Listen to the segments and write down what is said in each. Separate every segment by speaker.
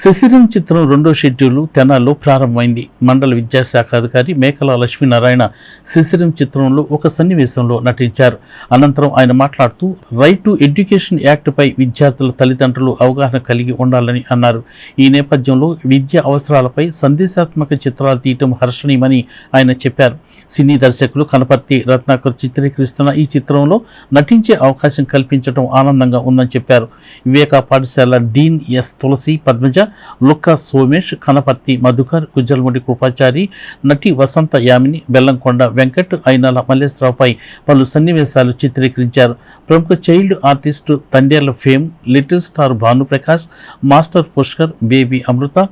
Speaker 1: శశిరం చిత్రం రెండో షెడ్యూల్ తెనాల్లో ప్రారంభమైంది. మండల విద్యాశాఖ అధికారి మేకల లక్ష్మీనారాయణ శశిరం చిత్రంలో ఒక సన్నివేశంలో నటించారు. అనంతరం ఆయన మాట్లాడుతూ రైట్ టు ఎడ్యుకేషన్ యాక్ట్పై విద్యార్థుల తల్లిదండ్రులు అవగాహన కలిగి ఉండాలని అన్నారు. ఈ నేపథ్యంలో విద్యా అవసరాలపై సందేశాత్మక చిత్రాలు తీయటం హర్షణీయమని ఆయన చెప్పారు. సినీ దర్శకులు కనపర్తి రత్నాకర్ చిత్రీకరిస్తున్న ఈ చిత్రంలో నటించే అవకాశం కల్పించడం ఆనందంగా ఉందని చెప్పారు. వివేకా పాఠశాల డీన్ ఎస్ తులసి పద్మజ లుక్కా సోమేష్ కనపర్తి మధుకర్ కుజల్ముడి కృపాచారి నటి వసంత యామిని బెల్లంకొండ వెంకట్ అయినాల మల్లేశ్వరరావుపై పలు సన్నివేశాలు చిత్రీకరించారు. ప్రముఖ child artist Tandyala fame little star Bhanuprakash master Pushkar baby Amrutha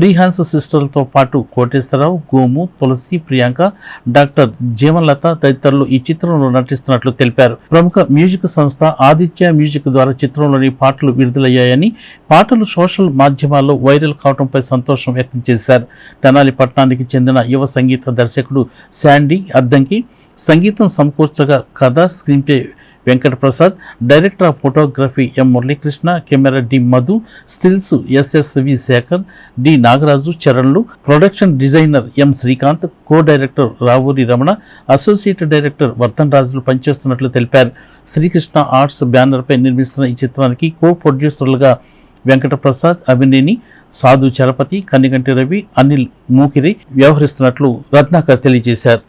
Speaker 1: ఫ్రీహాన్స్ సిస్టర్లతో పాటు కోటేశ్వరరావు గోము తులసి ప్రియాంక డాక్టర్ జీవన్లత తదితరులు ఈ చిత్రంలో నటిస్తున్నట్లు తెలిపారు. ప్రముఖ మ్యూజిక్ సంస్థ ఆదిత్య మ్యూజిక్ ద్వారా చిత్రంలోని పాటలు విడుదలయ్యాయని పాటలు సోషల్ మాధ్యమాల్లో వైరల్ కావడంపై సంతోషం వ్యక్తం చేశారు. తెనాలి పట్టణానికి చెందిన యువ సంగీత దర్శకుడు శాండీ అద్దంకి సంగీతం సమకూర్చగా కథ screen Venkataprasad director of photography M Muralikrishna camera D Madhu stills SSV Sekhar D Nagaraju చరణ్లు production designer M Srikanth co director Ravuri Ramana associate director Vardhan రాజులు పనిచేస్తున్నట్లు తెలిపారు. శ్రీకృష్ణ ఆర్ట్స్ బ్యానర్పై నిర్మిస్తున్న ఈ చిత్రానికి కో ప్రొడ్యూసర్లుగా వెంకటప్రసాద్ అభినేని సాధు చలపతి కన్నిగంటి రవి అనిల్ మూకిరి వ్యవహరిస్తున్నట్లు రత్నాకర్ తెలియజేశారు.